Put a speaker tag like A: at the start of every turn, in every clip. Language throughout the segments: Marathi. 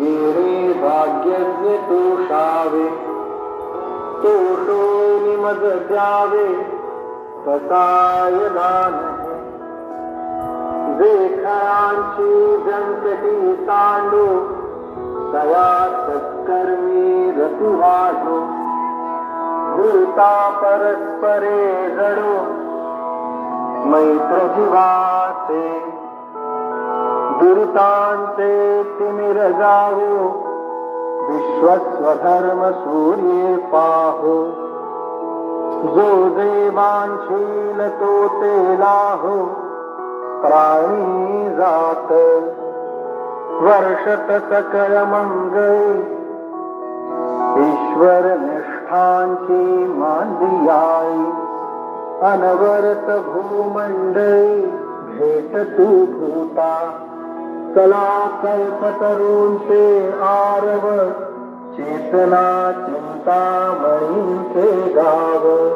A: येणे भाग्यज्ञ तोषावे। तोषो निमज द्यावे कसाय दान जे व्यंकटी तांडो तया सत्कर्मी रतु वाढो परस्परे जडो मैत्र दुरितांते तिमिर जाहो विश्वस्वधर्म सूर्ये पाहो जो देवांशील तो ते लाहो प्राणी जात। वर्षत सकल मंगळी ईश्वर निष्ठांची मांदियाई। अनवरत भूमंडळी भेट तू भूता। कला कल्पतरूंचे आरव चेतना चिंता मणींचे गाव.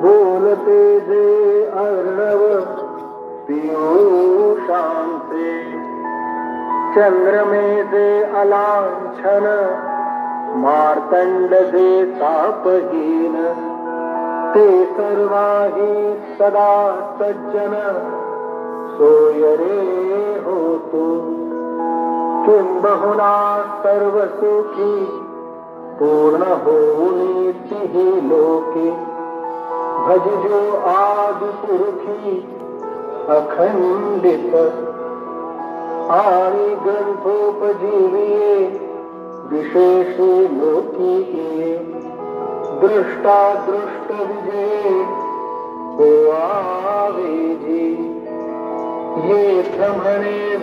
A: बोलते जे अर्णव पियुषांचे. चंद्रमे जे अलांछन मार्तंड जे तापहीन. ते सर्वाही सदा सज्जन सोय रे हो तू। किं बहुना सर्व सुखी पूर्ण हो नीति ही लोके। भज जो आदि पुरुखी अखंडित। आदि विशेष लोकी के दृष्टा दृष्ट विजय। हो आवे जी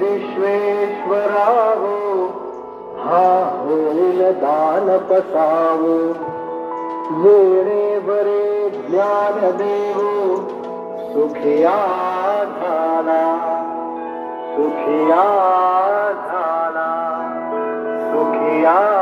A: विश्वेश्वराहो हा होलान प्रसा ये रे वरे ज्ञानदेवो देवो सुखिया धारा सुखिया धारा सुखिया